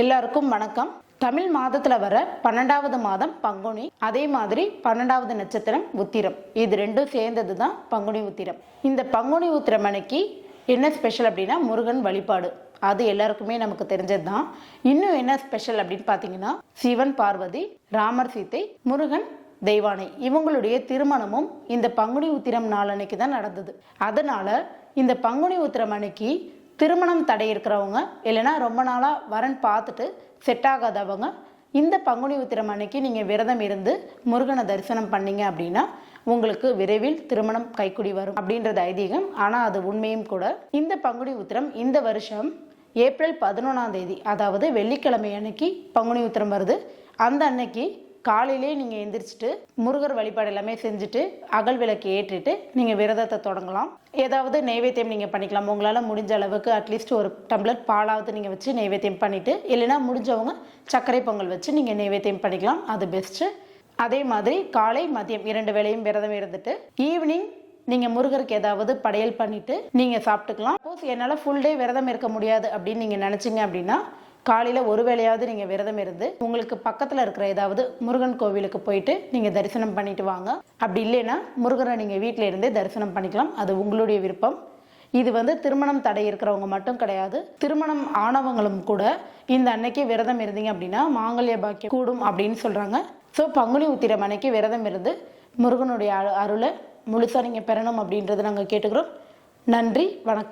எல்லாருக்கும் வணக்கம். தமிழ் மாதத்துல வர பன்னெண்டாவது மாதம் பங்குனி அதே மாதிரி பன்னெண்டாவது நட்சத்திரம் உத்திரம். இது ரெண்டும் சேர்ந்தது தான் பங்குனி உத்திரம். இந்த பங்குனி உத்திரம் அன்னைக்கு என்ன ஸ்பெஷல் அப்படின்னா முருகன் வழிபாடு. அது எல்லாருக்குமே நமக்கு தெரிஞ்சது தான் இன்னும் என்ன ஸ்பெஷல் அப்படின்னு பார்த்தீங்கன்னா சிவன் பார்வதி ராமர் சீதை முருகன் தெய்வானை. இவங்களுடைய திருமணமும் இந்த பங்குனி உத்திரம் நாளன்னைக்கு தான் நடந்தது. அதனால இந்த பங்குனி உத்திரம் அன்னைக்கு திருமணம் தடை இருக்கிறவங்க இல்லைன்னா ரொம்ப நாளாக வரன் பார்த்துட்டு செட் ஆகாதவங்க இந்த பங்குனி உத்திரம் அன்னைக்கு நீங்கள் விரதம் இருந்து முருகனை தரிசனம் பண்ணீங்க அப்படின்னா உங்களுக்கு விரைவில் திருமணம் கைக்குடி வரும் அப்படின்றது ஐதீகம். ஆனால் அது உண்மையும் கூட. இந்த பங்குனி உத்திரம் இந்த வருஷம் ஏப்ரல் பதினொன்றாம் தேதி அதாவது வெள்ளிக்கிழமை அன்னைக்கு பங்குனி உத்திரம் வருது. அந்த அன்னைக்கு காலையிலே நீங்கள் எந்திரிச்சிட்டு முருகர் வழிபாடு எல்லாமே செஞ்சுட்டு அகல் விளக்கு ஏற்றிட்டு நீங்கள் விரதத்தை தொடங்கலாம். ஏதாவது நைவேத்தியம் நீங்கள் பண்ணிக்கலாம். உங்களால் முடிஞ்ச அளவுக்கு அட்லீஸ்ட் ஒரு டம்ளர் பாலாவது நீங்கள் வச்சு நைவேத்தியம் பண்ணிவிட்டு இல்லைன்னா முடிஞ்சவங்க சர்க்கரை பொங்கல் வச்சு நீங்கள் நைவேத்தியம் பண்ணிக்கலாம். அது பெஸ்ட்டு அதே மாதிரி காலை மதியம் இரண்டு வேளையும் விரதம் இருந்துட்டு ஈவினிங் நீங்கள் முருகருக்கு ஏதாவது படையல் பண்ணிவிட்டு நீங்கள் சாப்பிட்டுக்கலாம். சப்போஸ் என்னால் ஃபுல் டே விரதம் இருக்க முடியாது அப்படின்னு நீங்கள் நினச்சிங்க அப்படின்னா காலையில் ஒரு வேளையாவது நீங்கள் விரதம் இருந்து உங்களுக்கு பக்கத்தில் இருக்கிற ஏதாவது முருகன் கோவிலுக்கு போயிட்டு நீங்கள் தரிசனம் பண்ணிட்டு வாங்க. அப்படி இல்லைன்னா முருகனை நீங்கள் வீட்டில் இருந்தே தரிசனம் பண்ணிக்கலாம். அது உங்களுடைய விருப்பம். இது வந்து திருமணம் தடை இருக்கிறவங்க மட்டும் கிடையாது. திருமணம் ஆனவங்களும் கூட இந்த அன்னைக்கு விரதம் இருந்தீங்க அப்படின்னா மாங்கல்ய பாக்கியம் கூடும் அப்படின்னு சொல்கிறாங்க ஸோ பங்குனி உத்திரம் அன்னைக்கு விரதம் இருந்து முருகனுடைய அரு- அருளை முழுசாக நீங்கள் பெறணும் அப்படின்றத நாங்கள் கேட்டுக்கிறோம். நன்றி வணக்கம்.